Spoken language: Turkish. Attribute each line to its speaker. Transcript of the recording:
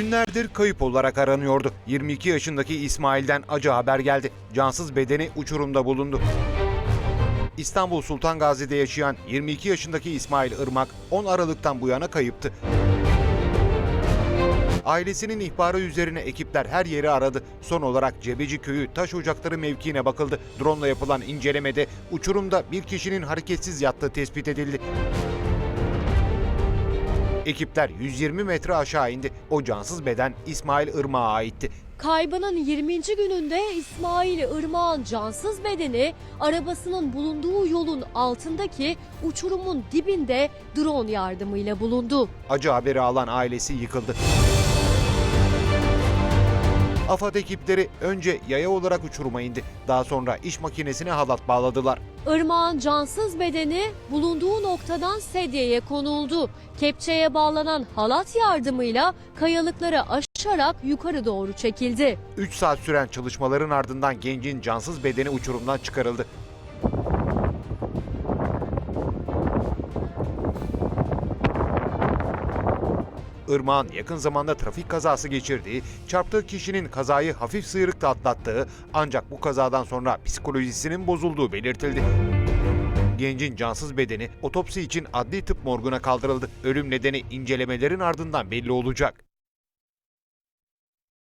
Speaker 1: Günlerdir kayıp olarak aranıyordu. 22 yaşındaki İsmail'den acı haber geldi. Cansız bedeni uçurumda bulundu. İstanbul Sultan Gazi'de yaşayan 22 yaşındaki İsmail Irmak 10 Aralık'tan bu yana kayıptı. Ailesinin ihbarı üzerine ekipler her yeri aradı. Son olarak Cebeci Köyü Taş Ocakları mevkiine bakıldı. Drone yapılan incelemede uçurumda bir kişinin hareketsiz yattığı tespit edildi. Ekipler 120 metre aşağı indi. O cansız beden İsmail Irmak'a aitti.
Speaker 2: Kaybının 20. gününde İsmail Irmak'ın cansız bedeni arabasının bulunduğu yolun altındaki uçurumun dibinde drone yardımıyla bulundu.
Speaker 1: Acı haberi alan ailesi yıkıldı. AFAD ekipleri önce yaya olarak uçuruma indi. Daha sonra iş makinesine halat bağladılar.
Speaker 2: Irmak'ın cansız bedeni bulunduğu noktadan sedyeye konuldu. Kepçeye bağlanan halat yardımıyla kayalıkları aşarak yukarı doğru çekildi.
Speaker 1: 3 saat süren çalışmaların ardından gencin cansız bedeni uçurumdan çıkarıldı. Irmak'ın yakın zamanda trafik kazası geçirdiği, çarptığı kişinin kazayı hafif sıyrıkta atlattığı ancak bu kazadan sonra psikolojisinin bozulduğu belirtildi. Gencin cansız bedeni otopsi için adli tıp morguna kaldırıldı. Ölüm nedeni incelemelerin ardından belli olacak.